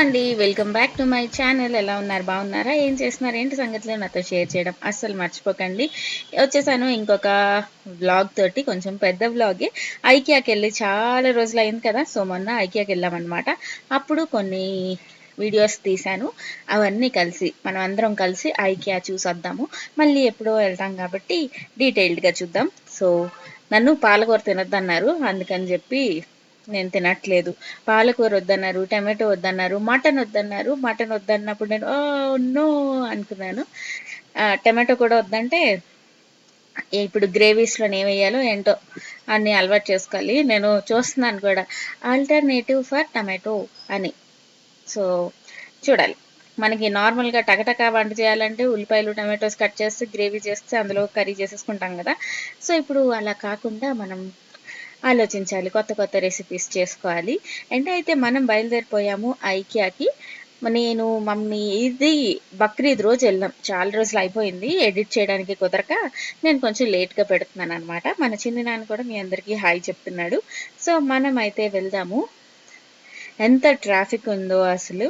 అండి welcome back to my channel. ఎలా ఉన్నారు? బాగున్నారా? ఏం చేస్తున్నారు? ఏంటి సంగతిలో? నాతో షేర్ చేయడం అస్సలు మర్చిపోకండి. వచ్చేసాను ఇంకొక వ్లాగ్ తోటి కొంచెం పెద్ద వ్లాగే ఐకియాకి వెళ్ళి చాలా రోజులు అయింది కదా సో మొన్న ఐకియాకి వెళ్ళామన్నమాట అప్పుడు కొన్ని వీడియోస్ తీశాను. అవన్నీ కలిసి మనం అందరం కలిసి ఐకియా చూసొద్దాము. మళ్ళీ ఎప్పుడో వెళ్తాం కాబట్టి డీటెయిల్డ్గా చూద్దాం. సో నన్ను పాలకూర తినొద్దన్నారు. అందుకని చెప్పి నేను తినట్లేదు. పాలకూర వద్దన్నారు టమాటో వద్దన్నారు మటన్ వద్దన్నారు. మటన్ వద్దన్నప్పుడు నేను ఓ నో అనుకున్నాను. టమాటో కూడా వద్దంటే ఇప్పుడు గ్రేవీస్లో ఏమేయాలో ఏంటో అన్ని అలవాటు చేసుకోవాలి. నేను చూస్తున్నాను కూడా. ఆల్టర్నేటివ్ ఫర్ టమాటో అని. సో చూడాలి. మనకి నార్మల్గా టకటక వంట చేయాలంటే ఉల్లిపాయలు టమాటోస్ కట్ చేస్తే గ్రేవీ చేస్తే అందులో కర్రీ చేసేసుకుంటాం కదా. సో ఇప్పుడు అలా కాకుండా మనం ఆలోచించాలి కొత్త కొత్త రెసిపీస్ చేసుకోవాలి. అండ్ అయితే మనం బయలుదేరిపోయాము ఐకియాకి. నేను మమ్మీ ఇది బక్రీద్ రోజు వెళ్ళాం. చాలా రోజులు అయిపోయింది ఎడిట్ చేయడానికి కుదరక. నేను కొంచెం లేట్గా పెడుతున్నాను అనమాట మన చిన్ననాన్న కూడా మీ అందరికీ హాయ్ చెప్తున్నాడు. సో మనం అయితే వెళ్దాము. ఎంత ట్రాఫిక్ ఉందో అసలు.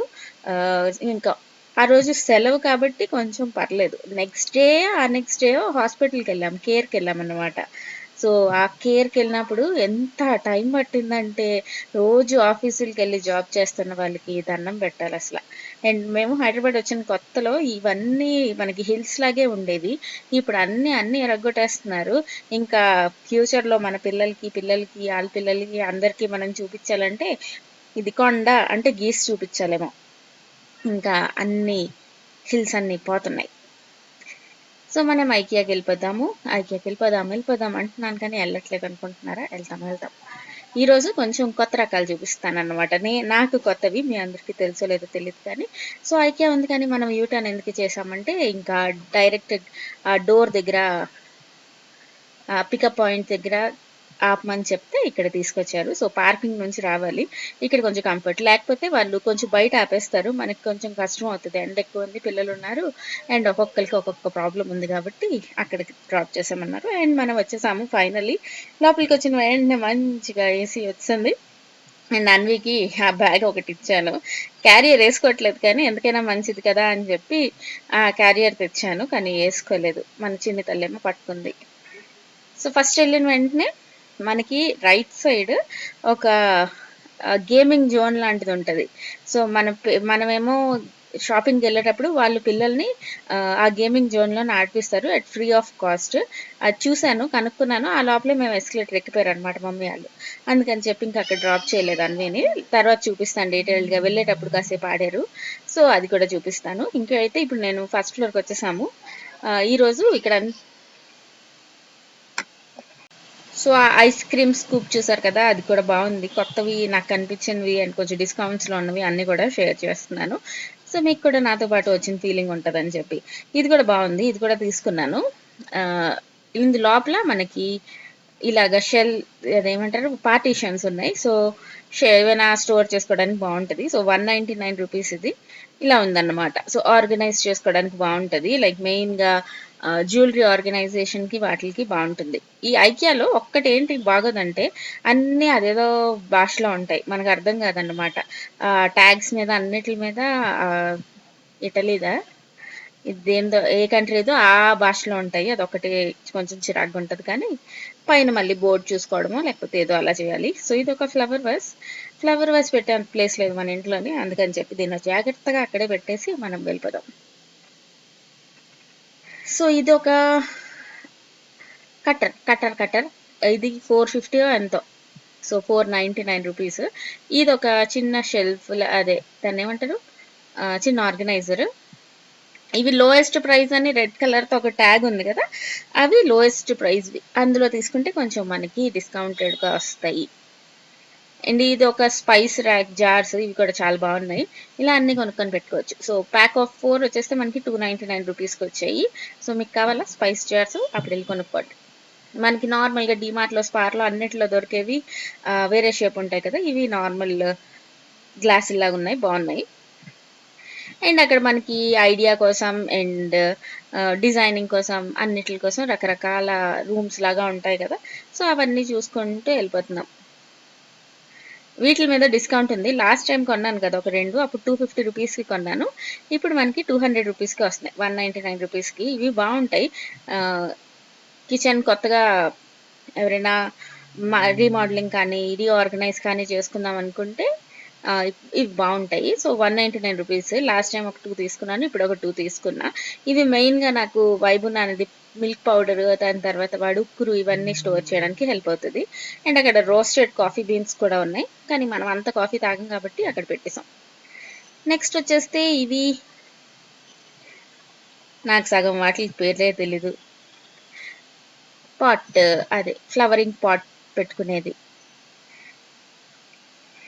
ఇంకా ఆ రోజు సెలవు కాబట్టి కొంచెం పర్లేదు. నెక్స్ట్ డే ఆ నెక్స్ట్ డే హాస్పిటల్కి వెళ్ళాం కేర్కి వెళ్ళాం అనమాట సో ఆ కేర్కి వెళ్ళినప్పుడు ఎంత టైం పట్టిందంటే రోజు ఆఫీసులకి వెళ్ళి జాబ్ చేస్తున్న వాళ్ళకి దండం పెట్టాలి అసలు. అండ్ మేము హైదరాబాద్ వచ్చిన కొత్తలో ఇవన్నీ మనకి హిల్స్ లాగే ఉండేవి. ఇప్పుడు అన్నీ అన్నీ ఎరగొట్టేస్తున్నారు. ఇంకా ఫ్యూచర్లో మన పిల్లలకి పిల్లలకి వాళ్ళ పిల్లలకి అందరికీ మనం చూపించాలంటే ఇది కొండ అంటే గీసి చూపించాలేమో. ఇంకా అన్ని హిల్స్ అన్నీ పోతున్నాయి. సో మనం ఐకియాకి వెళ్ళిపోదాము. ఐకియాకి వెళ్ళిపోదాం వెళ్ళిపోదాం అంటున్నాను కానీ వెళ్ళట్లేదు అనుకుంటున్నారా? వెళ్తాం వెళ్తాం ఈరోజు కొంచెం కొత్త రకాలు చూపిస్తాను అనమాట నే నాకు కొత్తవి మీ అందరికీ తెలుసో లేదో తెలియదు కానీ. సో ఐకియా ఉంది కానీ మనం యూటర్న్ ఎందుకు చేసామంటే ఇంకా డైరెక్ట్ డోర్ దగ్గర పికప్ పాయింట్ దగ్గర ఆపమని చెప్తే ఇక్కడ తీసుకొచ్చారు. సో పార్కింగ్ నుంచి రావాలి. ఇక్కడ కొంచెం కంఫర్ట్. లేకపోతే వాళ్ళు కొంచెం బయట ఆపేస్తారు. మనకి కొంచెం కష్టం అవుతుంది. ఎండ ఎక్కువ ఉంది పిల్లలు ఉన్నారు. అండ్ ఒక్కొక్కరికి ఒక్కొక్క ప్రాబ్లం ఉంది కాబట్టి అక్కడికి డ్రాప్ చేసామన్నారు అండ్ మనం వచ్చేసాము ఫైనల్లీ. లోపలికి వచ్చిన వెంటనే మంచిగా ఏసీ వచ్చింది. అండ్ అన్వికి ఆ బ్యాగ్ ఒకటి ఇచ్చాను. క్యారియర్ వేసుకోవట్లేదు కానీ ఎందుకైనా మంచిది కదా అని చెప్పి ఆ క్యారియర్ తెచ్చాను. కానీ వేసుకోలేదు. మన చిన్న తల్లేమో పట్టుకుంది. సో ఫస్ట్ వెళ్ళిన వెంటనే మనకి రైట్ సైడ్ ఒక గేమింగ్ జోన్ లాంటిది ఉంటుంది. సో మన మనమేమో షాపింగ్కి వెళ్ళేటప్పుడు వాళ్ళు పిల్లల్ని ఆ గేమింగ్ జోన్లో ఆడిపిస్తారు. అట్ ఫ్రీ ఆఫ్ కాస్ట్ అది చూశాను కనుక్కున్నాను. ఆ లోపలే మేము ఎస్కలేటర్ ఎక్కిపోయారు అనమాట మమ్మీ వాళ్ళు. అందుకని చెప్పి ఇంకా అక్కడ డ్రాప్ చేయలేదు అన్నిని తర్వాత చూపిస్తాను డీటెయిల్గా వెళ్ళేటప్పుడు కాసేపు ఆడారు. సో అది కూడా చూపిస్తాను. ఇంకా అయితే ఇప్పుడు నేను ఫస్ట్ ఫ్లోర్కి వచ్చేసాము. ఈరోజు ఇక్కడ సో ఆ ఐస్ క్రీమ్ స్కూప్ చూసారు కదా అది కూడా బాగుంది. కొత్తవి నాకు కనిపించినవి అండ్ కొంచెం డిస్కౌంట్స్లో ఉన్నవి అన్నీ కూడా షేర్ చేస్తున్నాను. సో మీకు కూడా నాతో పాటు వచ్చిన ఫీలింగ్ ఉంటుందని చెప్పి. ఇది కూడా బాగుంది ఇది కూడా తీసుకున్నాను. ఇందు లోపల మనకి ఇలాగ షెల్ అదేమంటారు పార్టీషన్స్ ఉన్నాయి. సో ఏమైనా స్టోర్ చేసుకోవడానికి బాగుంటుంది. So one ninety nine rupees ఇది. ఇలా ఉందన్నమాట. సో ఆర్గనైజ్ చేసుకోవడానికి బాగుంటుంది. లైక్ మెయిన్గా జ్యువెలరీ ఆర్గనైజేషన్కి వాటికి బాగుంటుంది. ఈ ఐకియాలో ఒక్కటి ఏంటి బాగోదంటే అన్నీ అదేదో భాషలో ఉంటాయి. మనకు అర్థం కాదన్నమాట. ట్యాగ్స్ మీద అన్నిటి మీద ఇటలీదా? ఇదేందో ఏ కంట్రీదో ఆ భాషలో ఉంటాయి. అదొకటి కొంచెం చిరాగ్గా ఉంటుంది కానీ పైన మళ్ళీ బోర్డు చూసుకోవడమో లేకపోతే ఏదో అలా చేయాలి. సో ఇది ఒక ఫ్లవర్ వాస్ ఫ్లవర్ వాస్ పెట్టే ప్లేస్ లేదు మన ఇంట్లోని. అందుకని చెప్పి దీన్ని జాగ్రత్తగా అక్కడే పెట్టేసి మనం వెళ్ళిపోదాం. సో ఇది ఒక కట్టర్ కట్టర్ కట్టర్. ఇది ఫోర్ ఫిఫ్టీ ఎంతో. So four ninety nine rupees ఇది ఒక చిన్న షెల్ఫ్ అదే దాన్ని ఏమంటారు? చిన్న ఆర్గనైజర్ ఇవి లోయెస్ట్ ప్రైస్ అని రెడ్ కలర్తో ఒక ట్యాగ్ ఉంది కదా. అవి లోయెస్ట్ ప్రైస్వి అందులో తీసుకుంటే కొంచెం మనకి డిస్కౌంటెడ్గా వస్తాయి. అండ్ ఇది ఒక స్పైస్ ర్యాక్ జార్స్ ఇవి కూడా చాలా బాగున్నాయి. ఇలా అన్ని కొనుక్కొని పెట్టుకోవచ్చు. సో ప్యాక్ ఆఫ్ ఫోర్ వచ్చేస్తే మనకి టూ నైంటీ నైన్ రూపీస్కి వచ్చాయి. సో మీకు కావాలా స్పైస్ జార్స్ అప్పుడు వెళ్ళి కొనుక్కోండి. మనకి నార్మల్గా డిమార్ట్లో స్పార్లో అన్నిట్లో దొరికేవి వేరే షేప్ ఉంటాయి కదా ఇవి నార్మల్ గ్లాస్ లాగా ఉన్నాయి బాగున్నాయి. అండ్ అక్కడ మనకి ఐడియా కోసం అండ్ డిజైనింగ్ కోసం అన్నిటి కోసం రకరకాల రూమ్స్ లాగా ఉంటాయి కదా. సో అవన్నీ చూసుకుంటూ వెళ్ళిపోతున్నాం. వీటి మీద డిస్కౌంట్ ఉంది. లాస్ట్ టైం కొన్నాను కదా ఒక రెండు అప్పుడు టూ ఫిఫ్టీ రూపీస్కి కొన్నాను. ఇప్పుడు మనకి టూ హండ్రెడ్ రూపీస్కి వస్తున్నాయి. వన్ నైంటీ నైన్ రూపీస్కి ఇవి బాగుంటాయి. కిచెన్ కొత్తగా ఎవరైనా రీమోడలింగ్ కానీ రీఆర్గనైజ్ కానీ చేసుకుందాం అనుకుంటే ఇవి బాగుంటాయి. So one ninety nine rupees last time ఒక టూ తీసుకున్నాను. ఇప్పుడు ఒక టూ తీసుకున్నా. ఇవి మెయిన్గా నాకు వైబున్ అనేది మిల్క్ పౌడర్ దాని తర్వాత వడుక్కురు ఇవన్నీ స్టోర్ చేయడానికి హెల్ప్ అవుతుంది. అండ్ అక్కడ రోస్టెడ్ కాఫీ బీన్స్ కూడా ఉన్నాయి. కానీ మనం అంత కాఫీ తాగం కాబట్టి అక్కడ పెట్టేసాం నెక్స్ట్ వచ్చేస్తే ఇవి నాకు సగం వాటికి పేర్లే తెలీదు. పాట్ అదే ఫ్లవరింగ్ పాట్ పెట్టుకునేది.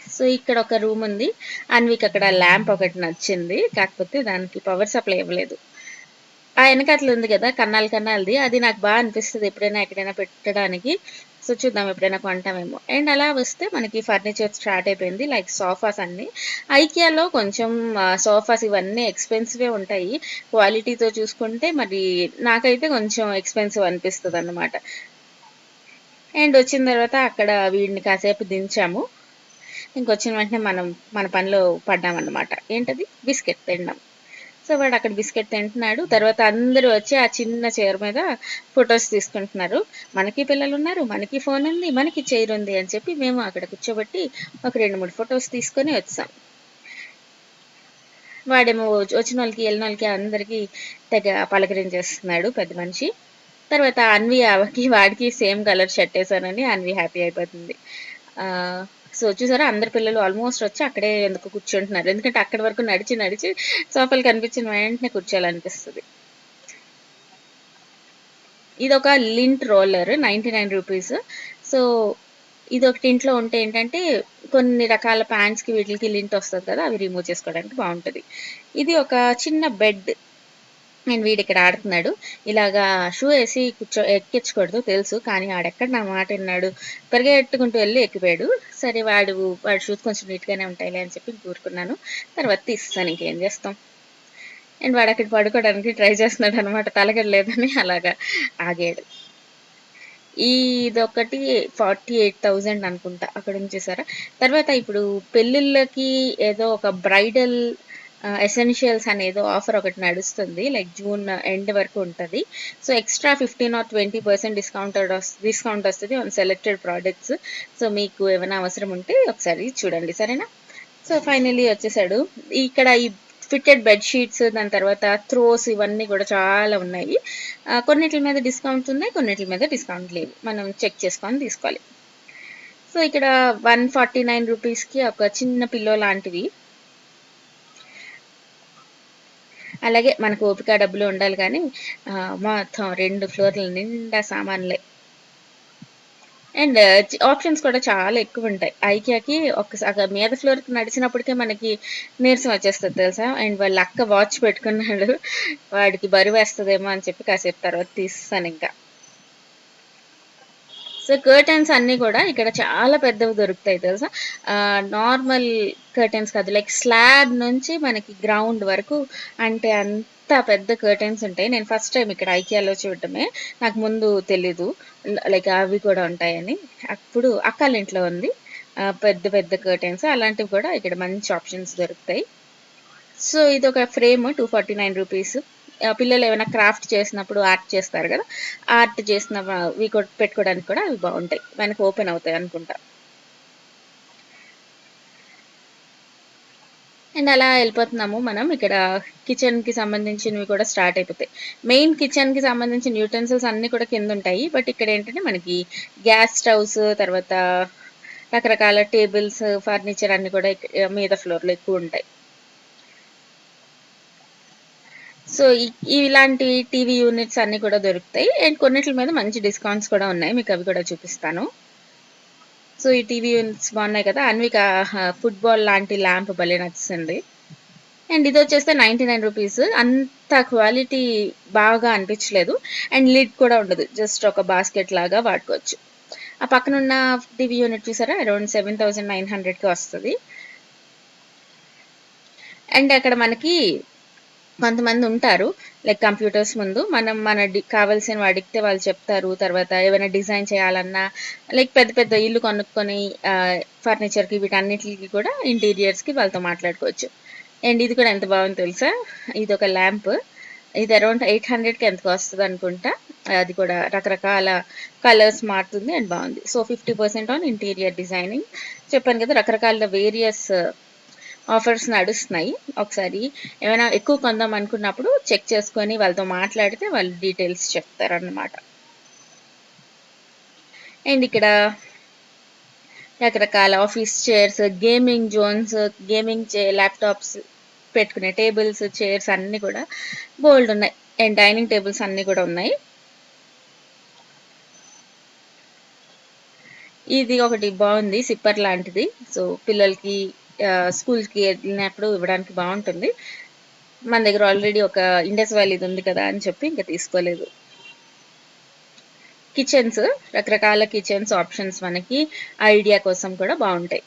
సో ఇక్కడ ఒక రూమ్ ఉంది. అన్వికి అక్కడ ల్యాంప్ ఒకటి నచ్చింది. కాకపోతే దానికి పవర్ సప్లై ఇవ్వలేదు. ఆ వెనకట్ల ఉంది కదా కన్నాలు కన్నాలది. అది నాకు బాగా అనిపిస్తుంది ఎప్పుడైనా ఎక్కడైనా పెట్టడానికి. సో చూద్దాం ఎప్పుడైనా కొంటామేమో. అండ్ అలా వస్తే మనకి ఫర్నిచర్ స్టార్ట్ అయిపోయింది లైక్ సోఫాస్ అన్ని. ఐకియాలో కొంచెం సోఫాస్ ఇవన్నీ ఎక్స్పెన్సివే ఉంటాయి. క్వాలిటీతో చూసుకుంటే మరి నాకైతే కొంచెం ఎక్స్పెన్సివ్ అనిపిస్తుంది అన్నమాట అండ్ వచ్చిన తర్వాత అక్కడ వీడిని కాసేపు దించాము. ఇంకొచ్చిన వెంటనే మనం మన పనిలో పడ్డామన్నమాట. ఏంటది? బిస్కెట్ తినడం సో వాడు అక్కడ బిస్కెట్ తింటున్నాడు. తర్వాత అందరూ వచ్చి ఆ చిన్న చైర్ మీద ఫొటోస్ తీసుకుంటున్నారు. మనకి పిల్లలు ఉన్నారు మనకి ఫోన్ ఉంది మనకి చైర్ ఉంది అని చెప్పి మేము అక్కడ కూర్చోబెట్టి ఒక రెండు మూడు ఫొటోస్ తీసుకొని వచ్చాం. వాడేమో వచ్చిన వాళ్ళకి వెళ్ళిన వాళ్ళకి అందరికీ తెగ పలకరించేస్తున్నాడు పెద్ద మనిషి. తర్వాత అన్వి ఆవికి వాడికి సేమ్ కలర్ షర్ట్ వేసానని అన్వి హ్యాపీ అయిపోతుంది. సో చూసారా? అందరి పిల్లలు ఆల్మోస్ట్ వచ్చి అక్కడే ఎందుకు కూర్చుంటున్నారు. ఎందుకంటే అక్కడి వరకు నడిచి నడిచి సోఫాలు కనిపించిన వెంటనే కూర్చోాలనిపిస్తుంది ఇది ఒక lint roller ninety nine rupees. So ఇది ఒకటి ఇంట్లో ఉంటే ఏంటంటే కొన్ని రకాల ప్యాంట్స్కి వీటికి లింట్ వస్తుంది కదా అవి రిమూవ్ చేసుకోవడానికి బాగుంటుంది. ఇది ఒక చిన్న బెడ్. నేను వీడు ఇక్కడ ఆడుతున్నాడు. ఇలాగా షూ వేసి కూర్చో ఎక్కించకూడదు తెలుసు కానీ ఆడెక్కడ నా మాట విన్నాడు. పరిగెట్టుకుంటూ వెళ్ళి ఎక్కిపోయాడు. సరే వాడు వాడి షూస్ కొంచెం నీట్గానే ఉంటాయిలే అని చెప్పి కూరుకున్నాను తర్వాత తీస్తాను ఇంకేం చేస్తాం? అండ్ వాడు అక్కడ పడుకోవడానికి ట్రై చేస్తున్నాడు అనమాట తలగడలేదని అలాగా ఆగాడు. ఇదొకటి ఫార్టీ ఎయిట్ థౌజండ్ అనుకుంటా. అక్కడ ఉంచేసారా తర్వాత ఇప్పుడు పెళ్ళిళ్ళకి ఏదో ఒక బ్రైడల్ ఎసెన్షియల్స్ అనేదో ఆఫర్ ఒకటి నడుస్తుంది లైక్ జూన్ ఎండ్ వరకు ఉంటుంది. So extra fifteen or twenty percent discount discount వస్తుంది ఆన్ సెలెక్టెడ్ ప్రోడక్ట్స్ సో మీకు ఏమైనా అవసరం ఉంటే ఒకసారి చూడండి సరేనా? సో ఫైనలీ వచ్చేసాడు. ఇక్కడ ఈ ఫిట్టెడ్ బెడ్షీట్స్ దాని తర్వాత త్రోస్ ఇవన్నీ కూడా చాలా ఉన్నాయి. కొన్నిటి మీద డిస్కౌంట్ ఉన్నాయి కొన్నిటి మీద డిస్కౌంట్ లేవు మనం చెక్ చేసుకొని తీసుకోవాలి. సో ఇక్కడ వన్ ఫార్టీ నైన్ రూపీస్కి ఒక చిన్న పిల్లో లాంటివి అలాగే మనకు ఓపిక డబ్బులు ఉండాలి కానీ మొత్తం రెండు ఫ్లోర్ల నిండా సామాన్లే. అండ్ ఆప్షన్స్ కూడా చాలా ఎక్కువ ఉంటాయి. ఐకియాకి ఒక మీద ఫ్లోర్కి నడిచినప్పటికే మనకి నీరసం వచ్చేస్తుంది తెలుసా? అండ్ వాళ్ళ అక్క వాచ్ పెట్టుకున్నాడు. వాడికి బరువు వేస్తుందేమో అని చెప్పి కాసేపు తర్వాత తీస్తాను ఇంకా. సో కర్టెన్స్ అన్నీ కూడా ఇక్కడ చాలా పెద్దవి దొరుకుతాయి తెలుసా? నార్మల్ కర్టెన్స్ కాదు. లైక్ స్లాబ్ నుంచి మనకి గ్రౌండ్ వరకు అంటే అంత పెద్ద కర్టెన్స్ ఉంటాయి. నేను ఫస్ట్ టైం ఇక్కడ ఐకియాలో చూడటమే. నాకు ముందు తెలీదు. లైక్ అవి కూడా ఉంటాయని. అప్పుడు అక్కల ఇంట్లో ఉంది. పెద్ద పెద్ద కర్టెన్స్ అలాంటివి కూడా ఇక్కడ మంచి ఆప్షన్స్ దొరుకుతాయి. సో ఇది ఒక frame two forty nine rupees పిల్లలు ఏమైనా క్రాఫ్ట్ చేసినప్పుడు ఆర్ట్ చేస్తారు కదా ఆర్ట్ చేసిన ఇవి పెట్టుకోవడానికి కూడా అవి బాగుంటాయి. వెనక ఓపెన్ అవుతాయి అనుకుంటా. అండ్ అలా వెళ్ళిపోతున్నాము మనం. ఇక్కడ కిచెన్కి సంబంధించినవి కూడా స్టార్ట్ అయిపోతాయి. మెయిన్ కిచెన్కి సంబంధించిన యూటెన్సిల్స్ అన్ని కూడా కింద ఉంటాయి. బట్ ఇక్కడ ఏంటంటే మనకి గ్యాస్ స్టవ్స్ తర్వాత రకరకాల టేబుల్స్ ఫర్నిచర్ అన్ని కూడా మీద ఫ్లోర్లో ఎక్కువ ఉంటాయి. సో ఇలాంటి టీవీ యూనిట్స్ అన్ని కూడా దొరుకుతాయి. అండ్ కొన్నిటి మీద మంచి డిస్కౌంట్స్ కూడా ఉన్నాయి. మీకు అవి కూడా చూపిస్తాను. సో ఈ టీవీ యూనిట్స్ బాగున్నాయి కదా. అన్విక ఫుట్బాల్ లాంటి ల్యాంప్ భలే నచ్చింది. అండ్ ఇది వచ్చేస్తే నైంటీ నైన్ రూపీస్ అంత క్వాలిటీ బాగా అనిపించలేదు. అండ్ లిడ్ కూడా ఉండదు. జస్ట్ ఒక బాస్కెట్ లాగా వాడుకోవచ్చు. ఆ పక్కన ఉన్న టీవీ యూనిట్ చూసారా? అరౌండ్ సెవెన్ థౌసండ్ నైన్ హండ్రెడ్కి వస్తుంది. అండ్ అక్కడ మనకి కొంతమంది ఉంటారు లైక్ కంప్యూటర్స్ ముందు. మనం మన డి కావాల్సినవి అడిగితే వాళ్ళు చెప్తారు తర్వాత ఏమైనా డిజైన్ చేయాలన్నా లైక్ పెద్ద పెద్ద ఇల్లు కొనుక్కొని ఫర్నిచర్కి వీటన్నిటికి కూడా ఇంటీరియర్స్కి వాళ్ళతో మాట్లాడుకోవచ్చు. అండ్ ఇది కూడా ఎంత బాగుంది తెలుసా? ఇది ఒక ల్యాంప్. ఇది అరౌండ్ ఎయిట్ హండ్రెడ్కి ఎంతకు వస్తుంది అనుకుంటా. అది కూడా రకరకాల కలర్స్ మారుతుంది అండ్ బాగుంది. So fifty percent on interior designing. చెప్పాను కదా రకరకాల వేరియస్ ఆఫర్స్ నడుస్తున్నాయి. ఒకసారి ఏమైనా ఎక్కువ కొందాం అనుకున్నప్పుడు చెక్ చేసుకొని వాళ్ళతో మాట్లాడితే వాళ్ళు డీటెయిల్స్ చెప్తారన్నమాట. అండ్ ఇక్కడ రకరకాల office chairs gaming zones gaming చే ల్యాప్టాప్స్ పెట్టుకునే టేబుల్స్ చైర్స్ అన్నీ కూడా బోల్డ్ ఉన్నాయి. అండ్ డైనింగ్ టేబుల్స్ అన్నీ కూడా ఉన్నాయి. ఇది ఒకటి బాగుంది సిప్పర్ లాంటిది. సో పిల్లలకి స్కూల్కి వెళ్ళినప్పుడు ఇవ్వడానికి బాగుంటుంది. మన దగ్గర ఆల్రెడీ ఒక ఇండస్ వ్యాలీది ఉంది కదా అని చెప్పి ఇంకా తీసుకోలేదు. కిచెన్స్ రకరకాల కిచెన్స్ ఆప్షన్స్ మనకి ఐడియా కోసం కూడా బాగుంటాయి.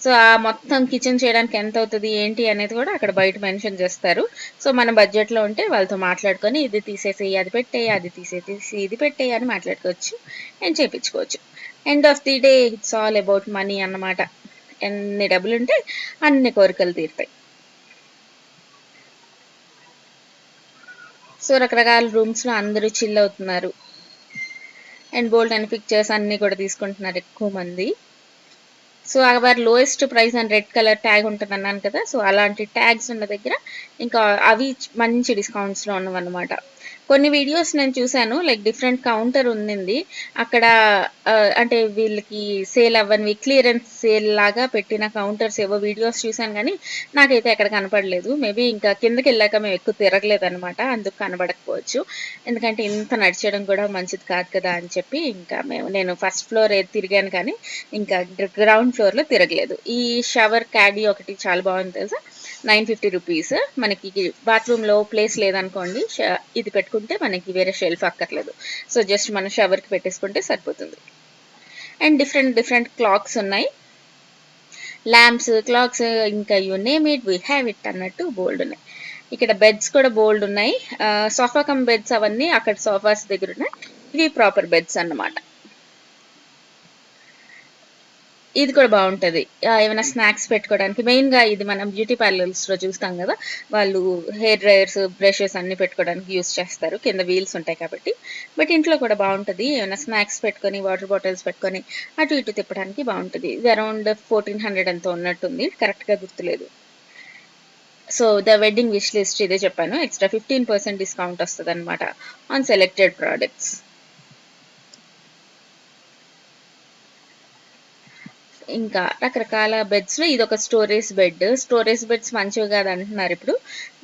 సో ఆ మొత్తం కిచెన్ చేయడానికి ఎంత అవుతుంది ఏంటి అనేది కూడా అక్కడ బయట మెన్షన్ చేస్తారు. సో మన బడ్జెట్లో ఉంటే వాళ్ళతో మాట్లాడుకొని ఇది తీసేసి అది పెట్టేయి అది తీసేసి ఇది పెట్టేయి అని మాట్లాడుకోవచ్చు అండ్ చేయించుకోవచ్చు. End of the day it's all about money అన్నమాట. ఎన్ని డబ్బులు ఉంటే అన్ని కోరికలు తీరుతాయి. సో రకరకాల రూమ్స్లో అందరూ చిల్ అవుతున్నారు. అండ్ బోల్డ్ అండ్ పిక్చర్స్ అన్నీ కూడా తీసుకుంటున్నారు ఎక్కువ మంది. So our lowest price and red colour tag ఉంటుంది అన్నాను కదా సో అలాంటి ట్యాగ్స్ ఉన్న దగ్గర ఇంకా అవి మంచి డిస్కౌంట్స్లో ఉన్నవన్నమాట. కొన్ని వీడియోస్ నేను చూశాను లైక్ డిఫరెంట్ కౌంటర్ ఉండింది. అక్కడ అంటే వీళ్ళకి సేల్ అవ్వనివి క్లియరెన్స్ సేల్ లాగా పెట్టిన కౌంటర్స్ ఏవో వీడియోస్ చూశాను కానీ నాకైతే ఎక్కడ కనపడలేదు. మేబీ ఇంకా కిందకి వెళ్ళాక మేము ఎక్కువ తిరగలేదు అనమాట అందుకు కనబడకపోవచ్చు. ఎందుకంటే ఇంత నడిచడం కూడా మంచిది కాదు కదా అని చెప్పి ఇంకా మేము నేను ఫస్ట్ ఫ్లోర్ తిరిగాను కానీ ఇంకా గ్రౌండ్ ఫ్లోర్లో తిరగలేదు. ఈ షవర్ క్యాడీ ఒకటి చాలా బాగుంది తెలుసా? Nine fifty rupees. మనకి బాత్రూంలో ప్లేస్ లేదనుకోండి ఇది పెట్టుకుంటే మనకి వేరే షెల్ఫ్ అక్కర్లేదు. సో జస్ట్ మనం షవర్కి పెట్టేసుకుంటే సరిపోతుంది. అండ్ డిఫరెంట్ డిఫరెంట్ క్లాక్స్ ఉన్నాయి. ల్యాంప్స్ క్లాక్స్ ఇంకా you name it we have it అన్నట్టు బోల్డ్ ఉన్నాయి. ఇక్కడ బెడ్స్ కూడా బోల్డ్ ఉన్నాయి. సోఫా కమ్ బెడ్స్ అవన్నీ అక్కడ సోఫాస్ దగ్గర ఉన్నాయి. ఇవి ప్రాపర్ బెడ్స్ అన్నమాట. ఇది కూడా బాగుంటుంది. ఏమైనా స్నాక్స్ పెట్టుకోవడానికి. మెయిన్గా ఇది మనం బ్యూటీ పార్లర్స్లో చూస్తాం కదా వాళ్ళు హెయిర్ డ్రైయర్స్ బ్రషెస్ అన్ని పెట్టుకోవడానికి యూస్ చేస్తారు. కింద వీల్స్ ఉంటాయి కాబట్టి. బట్ ఇంట్లో కూడా బాగుంటుంది. ఏమైనా స్నాక్స్ పెట్టుకొని వాటర్ బాటిల్స్ పెట్టుకొని అటు ఇటు తిప్పడానికి బాగుంటుంది. ఇది అరౌండ్ ఫోర్టీన్ హండ్రెడ్ ఎంతో ఉన్నట్టుంది. కరెక్ట్గా గుర్తులేదు. So the wedding wish list ఇదే చెప్పాను. ఎక్స్ట్రా ఫిఫ్టీన్ పర్సెంట్ డిస్కౌంట్ వస్తుంది అనమాట ఆన్ సెలెక్టెడ్ ప్రోడక్ట్స్ ఇంకా రకరకాల బెడ్స్లో ఇది ఒక స్టోరేజ్ బెడ్ స్టోరేజ్ బెడ్స్ మంచివి కాదు అంటున్నారు ఇప్పుడు.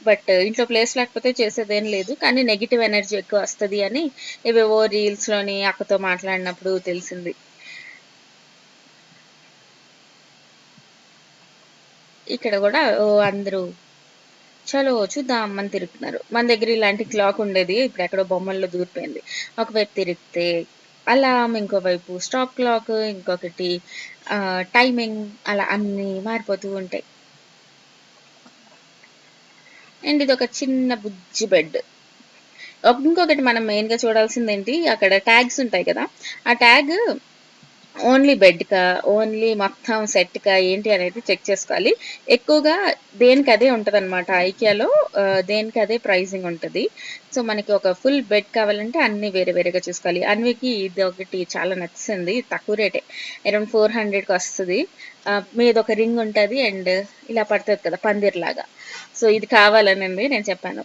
బట్ ఇంట్లో ప్లేస్ లేకపోతే చేసేదేం లేదు. కానీ నెగిటివ్ ఎనర్జీ ఎక్కువ వస్తుంది అని ఏవేవో రీల్స్లోని అక్కతో మాట్లాడినప్పుడు తెలిసింది. ఇక్కడ కూడా ఓ అందరూ చలో చూద్దాం అని తిరుగుతున్నారు. మన దగ్గర ఇలాంటి క్లాక్ ఉండేది. ఇప్పుడు ఎక్కడో బొమ్మల్లో దూరిపోయింది. ఒకవైపు తిరిగితే అలామ్ ఇంకోవైపు స్టాప్ క్లాక్ ఇంకొకటి టైమింగ్ అలా అన్నీ మారిపోతూ ఉంటాయి. అండ్ ఇది ఒక చిన్న బుజ్జి బెడ్. ఇంకొకటి మనం మెయిన్గా చూడాల్సింది ఏంటి అక్కడ ట్యాగ్స్ ఉంటాయి కదా ఆ ట్యాగ్ ఓన్లీ బెడ్కా ఓన్లీ మొత్తం సెట్కా ఏంటి అనేది చెక్ చేసుకోవాలి. ఎక్కువగా దేనికి అదే ఉంటుంది అనమాట ఐకియాలో దేనికి అదే ప్రైజింగ్ ఉంటుంది. సో మనకి ఒక ఫుల్ బెడ్ కావాలంటే అన్ని వేరే వేరేగా చూసుకోవాలి. అన్వికి ఇది ఒకటి చాలా నచ్చింది తక్కువ రేటే అరౌండ్ ఫోర్ హండ్రెడ్కి వస్తుంది. మీద ఒక రింగ్ ఉంటుంది అండ్ ఇలా పడుతుంది కదా పందిర్లాగా. సో ఇది కావాలనండి నేను చెప్పాను.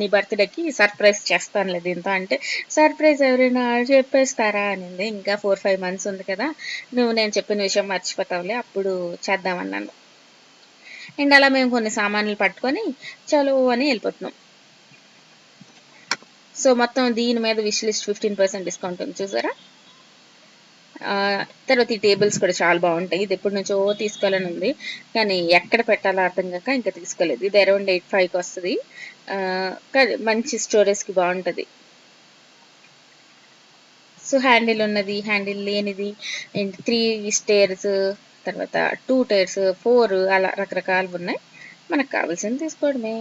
నీ బర్త్డేకి సర్ప్రైజ్ చేస్తానులే దీంతో అంటే సర్ప్రైజ్ ఎవరైనా చెప్పేస్తారా? అనింది. ఇంకా ఫోర్ ఫైవ్ మంత్స్ ఉంది కదా నువ్వు నేను చెప్పిన విషయం మర్చిపోతావులే అప్పుడు చేద్దామన్నాను. అండ్ అలా మేము కొన్ని సామాన్లు పట్టుకొని చలో అని వెళ్ళిపోతున్నాం. సో మొత్తం దీని మీద wish list fifteen percent discount ఉంది చూసారా? తర్వాత ఈ టేబుల్స్ కూడా చాలా బాగుంటాయి. ఇది ఎప్పటి నుంచో తీసుకోవాలని ఉంది. కానీ ఎక్కడ పెట్టాలో అర్థం కాక ఇంకా తీసుకోలేదు. ఇది అరౌండ్ ఎయిట్ ఫైవ్కి వస్తుంది. మంచి స్టోరేజ్కి బాగుంటుంది. సో హ్యాండిల్ ఉన్నది హ్యాండిల్ లేనిది అండ్ త్రీ స్టేర్స్ తర్వాత టూ టైర్స్ ఫోర్ అలా రకరకాలు ఉన్నాయి. మనకు కావాల్సింది తీసుకోవడమే.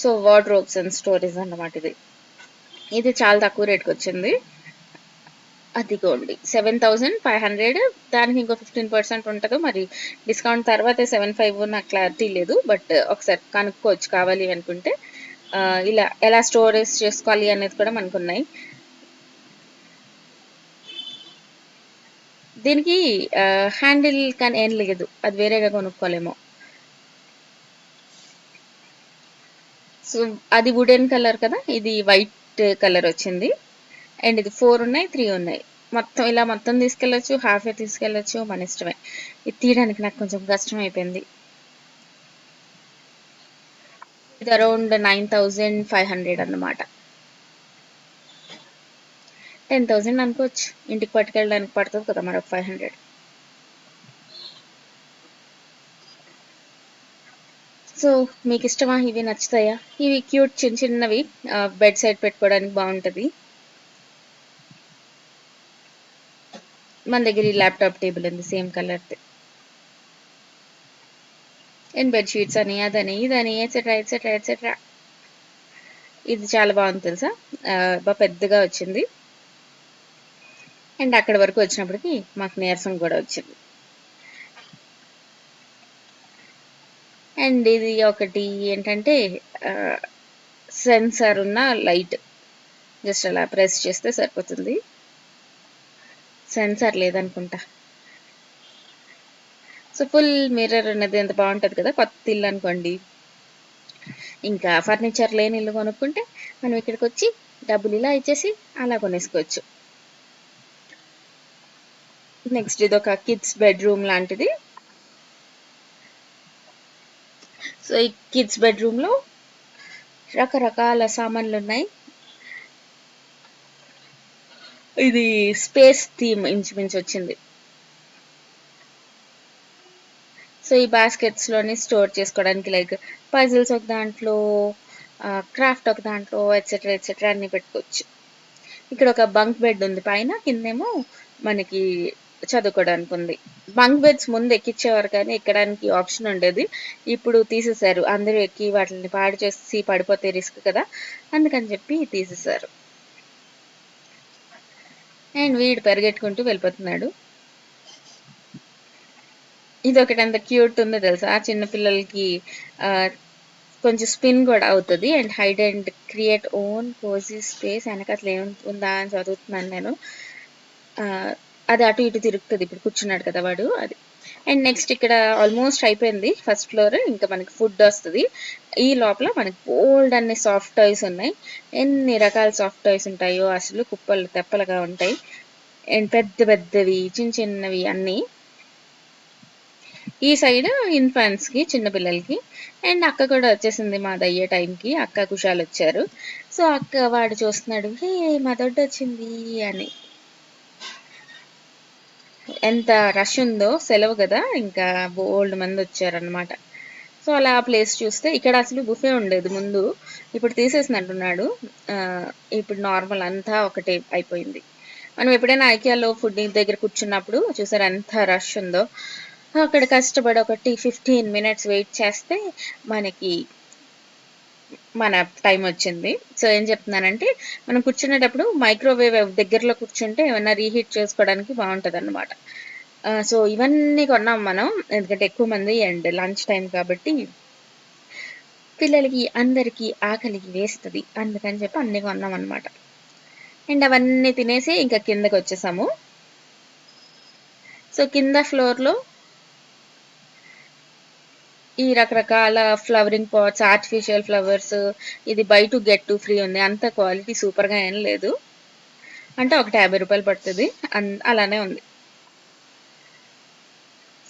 సో వార్డ్రోబ్స్ అండ్ స్టోరేజ్ అన్నమాట ఇది. ఇది చాలా తక్కువ రేట్కి వచ్చింది. అదిగోండి సెవెన్ థౌజండ్ ఫైవ్ హండ్రెడ్ దానికి ఇంకో ఫిఫ్టీన్ పర్సెంట్ ఉంటుందో. మరి డిస్కౌంట్ తర్వాతే సెవెన్ ఫైవ్ నాకు క్లారిటీ లేదు. బట్ uh, ఒకసారి కనుక్కోవచ్చు కావాలి అనుకుంటే. ఇలా ఎలా స్టోరేజ్ చేసుకోవాలి అనేది కూడా మనకు ఉన్నాయి. దీనికి హ్యాండిల్ కానీ ఏం లేదు. అది వేరేగా కొనుక్కోలేమో. సో అది వుడెన్ కలర్ కదా? ఇది వైట్ కలర్ వచ్చింది. అండ్ ఇది ఫోర్ ఉన్నాయి త్రీ ఉన్నాయి. మొత్తం ఇలా మొత్తం తీసుకెళ్ళొచ్చు హాఫ్ ఏ తీసుకెళ్ళొచ్చు మన ఇష్టమే. ఇది తీయడానికి నాకు కొంచెం కష్టం అయిపోయింది. ఇది around nine thousand five hundred అన్నమాట. టెన్ థౌజండ్ అనుకోవచ్చు. ఇంటికి పట్టుకెళ్ళడానికి పడుతుంది కదా మరొక ఫైవ్ హండ్రెడ్ సో మీకు ఇష్టమా? ఇవి నచ్చుతాయా? ఇవి క్యూట్ చిన్న చిన్నవి బెడ్ సైడ్ పెట్టుకోవడానికి బాగుంటుంది. మన దగ్గర ఈ ల్యాప్టాప్ టేబుల్ ఉంది సేమ్ కలర్ది అండ్ బెడ్షీట్స్ అని అదని ఇదని ఎట్సెట్రా ఎట్సెట్రా ఎట్సెట్రా ఇది చాలా బాగుంది తెలుసా? బాగా పెద్దగా వచ్చింది. అండ్ అక్కడ వరకు వచ్చినప్పటికి మాకు నీరసం కూడా వచ్చింది. అండ్ ఇది ఒకటి ఏంటంటే సెన్సార్ ఉన్న లైట్ జస్ట్ అలా ప్రెస్ చేస్తే సరిపోతుంది. సెన్సార్ లేదనుకుంటా. సో ఫుల్ మిర్రర్ ఉన్నది ఎంత బాగుంటుంది కదా కొత్త ఇల్లు అనుకోండి. ఇంకా ఫర్నిచర్ లేని ఇల్లు కొనుక్కుంటే మనం ఇక్కడికి వచ్చి డబ్బులు ఇలా ఇచ్చేసి అలా కొనేసుకోవచ్చు. నెక్స్ట్ ఇది ఒక కిడ్స్ బెడ్రూమ్ లాంటిది. సో ఈ కిడ్స్ బెడ్రూమ్లో రకరకాల సామాన్లు ఉన్నాయి. ఇది స్పేస్ థీమ్ ఇంచుమించు వచ్చింది. సో ఈ బాస్కెట్స్లోని స్టోర్ చేసుకోవడానికి లైక్ పజిల్స్ ఒక దాంట్లో క్రాఫ్ట్ ఒక దాంట్లో ఎట్సెట్రా ఎట్సెట్రా అన్ని పెట్టుకోవచ్చు. ఇక్కడ ఒక బంక్ బెడ్ ఉంది. పైన కిందేమో మనకి చదువుకోవడానికి ఉంది. బంక్ బెడ్స్ ముందు ఎక్కించేవారు కానీ ఎక్కడానికి ఆప్షన్ ఉండేది. ఇప్పుడు తీసేశారు. అందరూ ఎక్కి వాటిని పాడు చేసి పడిపోతే రిస్క్ కదా. అందుకని చెప్పి తీసేశారు. అండ్ వీడు పరిగెట్టుకుంటూ వెళ్ళిపోతున్నాడు. ఇది ఒకటి అంత క్యూట్ ఉంది తెలుసా? ఆ చిన్నపిల్లలకి కొంచెం స్పిన్ కూడా అవుతుంది. And hide and create own cosy space వెనక అసలు ఏముందా అని చదువుతున్నాను నేను. అది అటు ఇటు తిరుగుతుంది. ఇప్పుడు కూర్చున్నాడు కదా వాడు అది. అండ్ నెక్స్ట్ ఇక్కడ ఆల్మోస్ట్ అయిపోయింది. ఫస్ట్ ఫ్లోర్ ఇంకా మనకి ఫుడ్ వస్తుంది. ఈ లోపల మనకి బోల్డ్ అన్ని సాఫ్ట్ టాయ్స్ ఉన్నాయి. ఎన్ని రకాల సాఫ్ట్ టాయ్స్ ఉంటాయో అసలు కుప్పలు తెప్పలుగా ఉంటాయి. అండ్ పెద్ద పెద్దవి చిన్న చిన్నవి అన్నీ. ఈ సైడ్ ఇన్ఫాన్స్కి చిన్నపిల్లలకి అండ్ అక్క కూడా వచ్చేసింది మాది అయ్యే టైంకి అక్క కుషాలు వచ్చారు. సో అక్క వాడు చూస్తున్నాడు హే మా దొడ్డు వచ్చింది అని. ఎంత రష్ ఉందో సెలవు కదా ఇంకా బోల్డ్ మంది వచ్చారనమాట సో అలా ఆ ప్లేస్ చూస్తే ఇక్కడ అసలు బుఫే ఉండేది ముందు. ఇప్పుడు తీసేసినట్టున్నాడు. ఇప్పుడు నార్మల్ అంతా ఒకటే అయిపోయింది. మనం ఎప్పుడైనా ఐకియాలో ఫుడ్ దగ్గర కూర్చున్నప్పుడు చూసారు ఎంత రష్ ఉందో. అక్కడ కష్టపడి ఒకటి ఫిఫ్టీన్ మినిట్స్ వెయిట్ చేస్తే మనకి మన టైం వచ్చింది. సో ఏం చెప్తున్నానంటే మనం కూర్చునేటప్పుడు మైక్రోవేవ్ దగ్గరలో కూర్చుంటే ఏమైనా రీహీట్ చేసుకోవడానికి బాగుంటుంది అనమాట సో ఇవన్నీ కొన్నాం మనం. ఎందుకంటే ఎక్కువ మంది అండ్ లంచ్ టైం కాబట్టి పిల్లలకి అందరికీ ఆకలికి వేస్తుంది. అందుకని చెప్పి అన్ని కొన్నాం అనమాట అండ్ అవన్నీ తినేసి ఇంకా కిందకి వచ్చేసాము. సో కింద ఫ్లోర్లో ఈ రకరకాల ఫ్లవరింగ్ పాట్స్ ఆర్టిఫిషియల్ ఫ్లవర్స్ ఇది buy two get two free ఉంది. అంత క్వాలిటీ సూపర్గా ఏం లేదు. అంటే ఒకటి యాభై రూపాయలు పడుతుంది. అన్- అలానే ఉంది.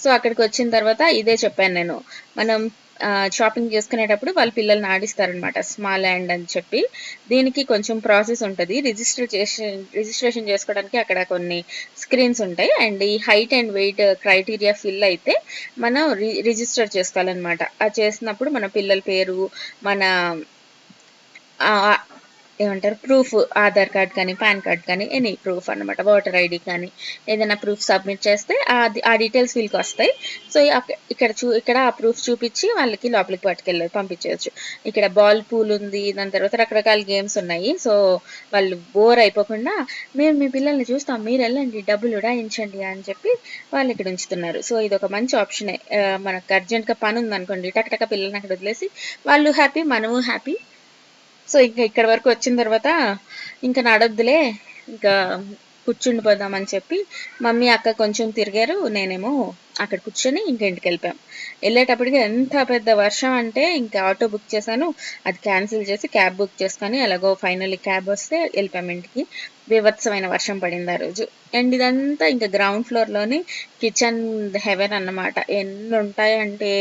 సో అక్కడికి వచ్చిన తర్వాత ఇదే చెప్పాను నేను. మనం షాపింగ్ చేసుకునేటప్పుడు వాళ్ళ పిల్లల్ని ఆడిస్తారనమాట స్మాల్ హ్యాండ్ అని చెప్పి. దీనికి కొంచెం ప్రాసెస్ ఉంటుంది. రిజిస్టర్ చేసి రిజిస్ట్రేషన్ చేసుకోవడానికి అక్కడ కొన్ని స్క్రీన్స్ ఉంటాయి. అండ్ ఈ height and weight criteria fill అయితే మనం రిజిస్టర్ చేసుకోవాలన్నమాట. అది చేసినప్పుడు మన పిల్లల పేరు మన ఏమంటారు ప్రూఫ్ ఆధార్ కార్డ్ కానీ పాన్ కార్డ్ కానీ ఎనీ ప్రూఫ్ అన్నమాట. వాటర్ ఐడి కానీ ఏదైనా ప్రూఫ్ సబ్మిట్ చేస్తే ఆ డీటెయిల్స్ వీళ్ళకి వస్తాయి. సో ఇక్కడ చూ ఇక్కడ ఆ ప్రూఫ్ చూపించి వాళ్ళకి లోపలికి పట్టుకెళ్ళి పంపించవచ్చు ఇక్కడ బాల్ పూల్ ఉంది దాని తర్వాత రకరకాల గేమ్స్ ఉన్నాయి. సో వాళ్ళు బోర్ అయిపోకుండా మేము మీ పిల్లల్ని చూస్తాం మీరు వెళ్ళండి డబ్బులు ఉడాయించండి అని చెప్పి వాళ్ళు ఇక్కడ ఉంచుతున్నారు. సో ఇది ఒక మంచి ఆప్షనే మనకు అర్జెంట్గా పని ఉందనుకోండి టక్ టక పిల్లల్ని అక్కడ వదిలేసి వాళ్ళు హ్యాపీ మనము హ్యాపీ సో ఇంకా ఇక్కడ వరకు వచ్చిన తర్వాత ఇంకా నడొద్దులే ఇంకా కూర్చుండిపోదామని చెప్పి మమ్మీ అక్క కొంచెం తిరిగారు నేనేమో అక్కడ కూర్చొని ఇంకా ఇంటికి వెళ్ళిపోయాం. వెళ్ళేటప్పటికి ఎంత పెద్ద వర్షం అంటే ఇంకా ఆటో బుక్ చేశాను అది క్యాన్సిల్ చేసి క్యాబ్ బుక్ చేసుకొని ఎలాగో ఫైనల్లీ క్యాబ్ వస్తే వెళ్ళిపోయాం ఇంటికి. బీభత్సమైన వర్షం పడింది ఆ రోజు. అండ్ ఇదంతా ఇంకా గ్రౌండ్ ఫ్లోర్లోని కిచెన్ హెవెన్ అన్నమాట. ఎన్ని ఉంటాయంటే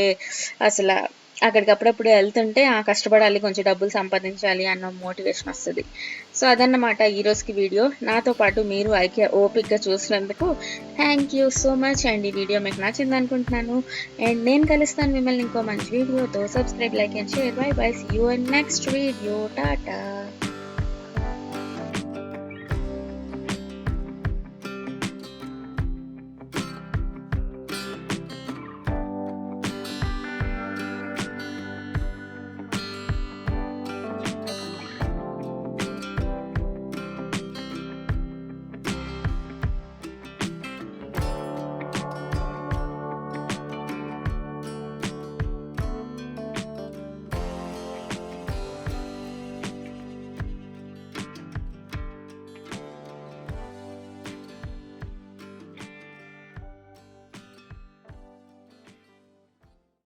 అసలు అక్కడికి అప్పుడప్పుడు వెళ్తుంటే ఆ కష్టపడాలి కొంచెం డబ్బులు సంపాదించాలి అన్న మోటివేషన్ వస్తుంది. సో అదన్నమాట ఈరోజుకి వీడియో. నాతో పాటు మీరు ఐక్య ఓపిక్గా చూసినందుకు thank you so much. And ఈ వీడియో మీకు నచ్చింది అనుకుంటున్నాను. అండ్ నేను కలుస్తాను మిమ్మల్ని ఇంకో మంచి వీడియోతో. Subscribe like and share. Bye bye. You and next video tata.